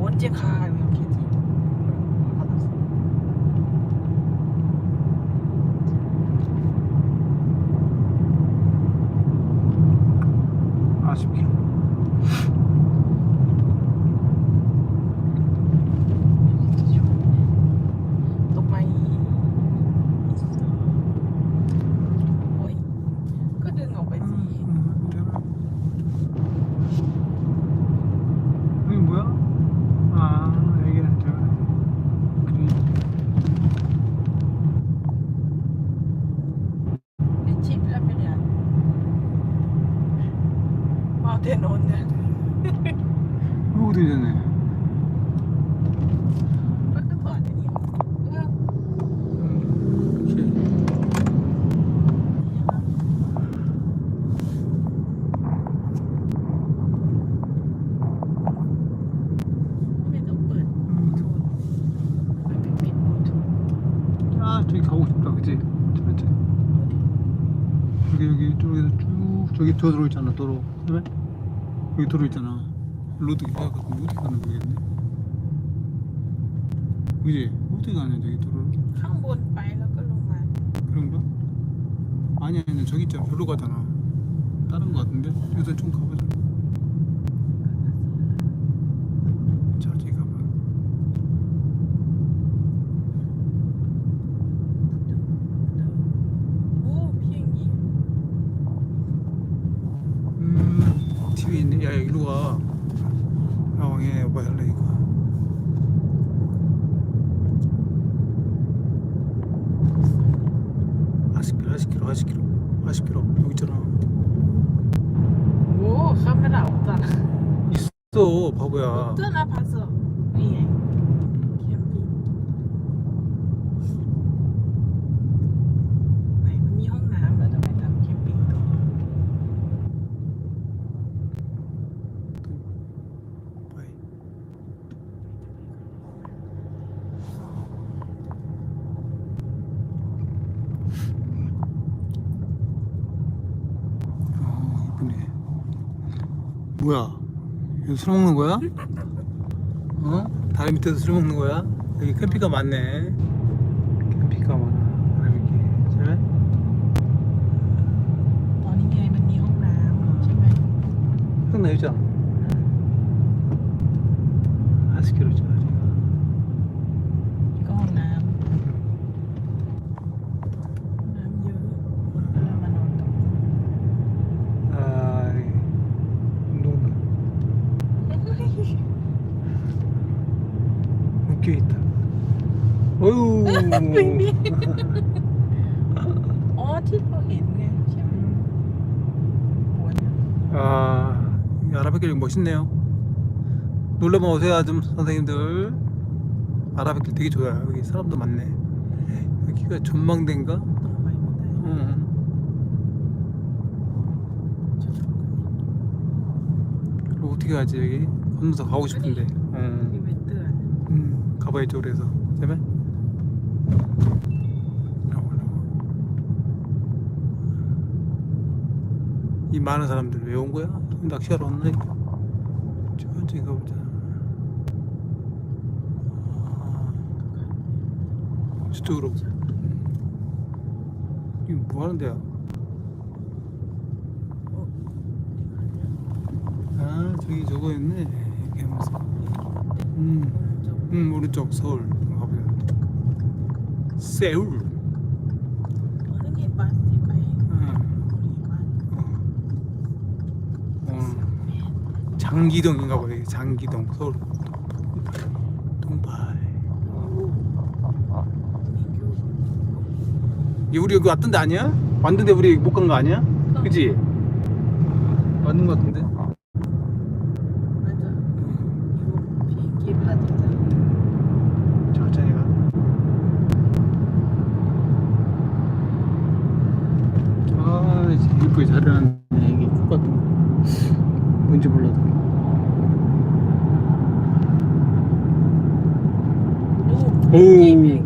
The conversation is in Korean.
언제 가 이렇게지. 받았어. 아 10km 여기도 좋네. 또 많이 있어. 어이. 끄는 거 보지. 여기 뭐야? 아 여기는 저 그림 내 집 하면은 아, 대놓네. 여기도 되네 그것도 아니야. 그래도 뭐 돈. 빅빅 돈. 아 저기 가고 싶다 그치? 저기 여기 여기 저기서 쭉 저기 도로 있잖아 도로 그래? 여기 도로 있잖아 로드 내가 갖고 어디 가는 거겠네 그지? 어디 가냐 저기 도로 한번 빨라 끌로만 그런가? 아니 아니 저기 있잖아 별로 가잖아 다른 거 같은데? 여기서 좀 가보자 음 TV 있네 야 여기로 가 나왕에 뭐 할래 이거. 아쉽기로 아쉽기로 아쉽기로. 아쉽기로. 여기 있잖아. 오 카메라 없잖아 있어 바보야. 없잖아 봤어 아 이쁘네 뭐야 여기 술 먹는 거야? 어? 다리 밑에서 술 먹는 거야? 여기 캠핑카 많네 캠핑카 많아 여기 잘? ตอนนี้ไงมันมีห้องน้ำใช่ไหม 형나 여자 아스키로 묶여 있다. 어유. 어 틸박이 있네. 아, 아라뱃길 멋있네요. 놀러만 오세요, 좀 선생님들. 아라뱃길 되게 좋아요. 여기 사람도 많네. 여기가 전망대인가? 응. 어. 어떻게 가지 여기? 건너서 가고 싶은데. 응. 가봐 이쪽으로 해서. 되면 이 많은 사람들 왜 온 거야? 낚시하러 왔나 천천히 가보자. 저쪽으로. 음. 이거 뭐 하는 데야? 어? 아 저기 저거였네. 개무서 음. 음 오른쪽 서울. 가보자. 세울. 어. 장기동인가 보네. 장기동 서울. 동발 이 우리 여기 왔던 데 아니야? 왔는데 우리 못 간 거 아니야? 그지? 맞는 거 같은데? 누군지 몰라도 오.